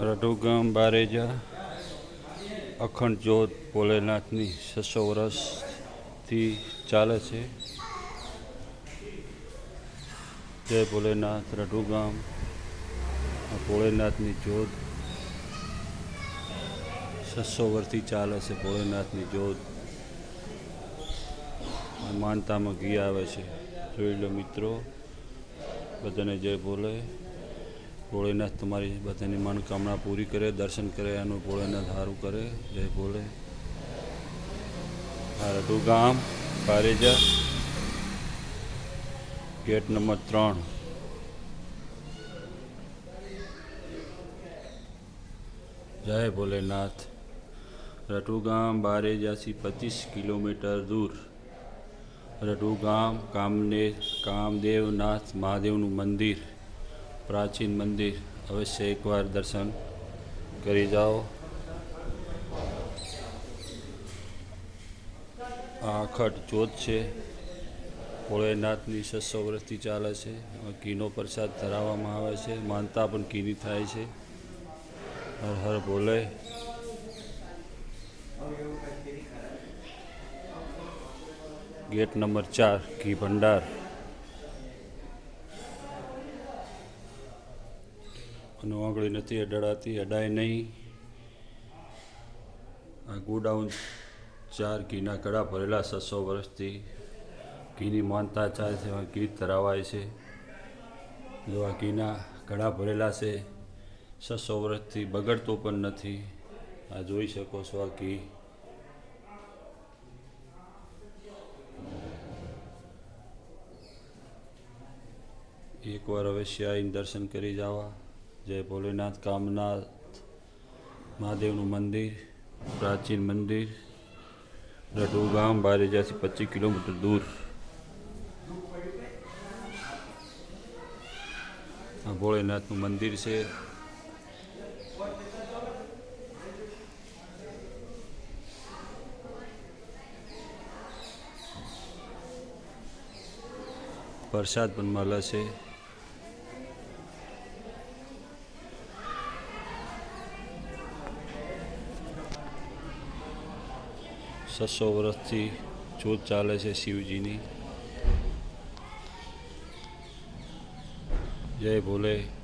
રઢુગામ બારેજા, અખંડ જ્યોત ભોલેનાથની છસો વર્ષથી ચાલે છે. જય ભોલેનાથ રઢુગામ ભોળેનાથની જ્યોત છસો વર્ષથી ચાલે છે ભોળેનાથની જ્યોત. માનતામાં ઘી આવે છે. જોઈ લો મિત્રો, બધાને જય ભોલે. ભોળેનાથ તમારી બધાની મનોકામના પૂરી કરે, દર્શન કરે, એનું ભોળેનાથ સારું કરે. જય આ રઢુ ગામ, પારેજા. ગેટ નંબર ત્રણ. જય ભોલેનાથ. રઢુ ગામ, બારેજાથી પચીસ કિલોમીટર દૂર. રઢુ ગામ, કામને, કામદેવનાથ મહાદેવનું મંદિર. પ્રાચીન મંદિર અવશ્ય એકવાર દર્શન કરી જાઓ. આ અખટ ચોથ છે. ભોળેનાથની છસો વર્ષથી ચાલે છે. કીનો પ્રસાદ ધરાવવામાં આવે છે. માનતા પણ કીની થાય છે. હર હર ભોલે. ગેટ નંબર ચાર, ઘી ભંડાર. અને આંગળી નથી, અડાડાતી, અડાય નહીં. આ ગોડાઉન ચાર ઘીના કડા ભરેલા છસો વર્ષથી. ઘીની માનતા ચાલે છે એમાં ઘી ધરાવાય છે. જો આ ઘીના ઘડા ભરેલા છે છસો વર્ષથી બગડતો પણ નથી. આ જોઈ શકો છો આ ઘી. એકવાર અવશ્ય આવીને દર્શન કરી જવા. જય ભોલેનાથ, કામનાથ, મહાદેવનું મંદિર, પ્રાચીન મંદિર રઢુ ગામ બારેજાથી પચીસ કિલોમીટર દૂર. આ ભોળેનાથનું મંદિર છે. પ્રસાદ પણ મળે છે. છસો વર્ષથી જોત ચાલે છે શિવજીની. જય ભોલે.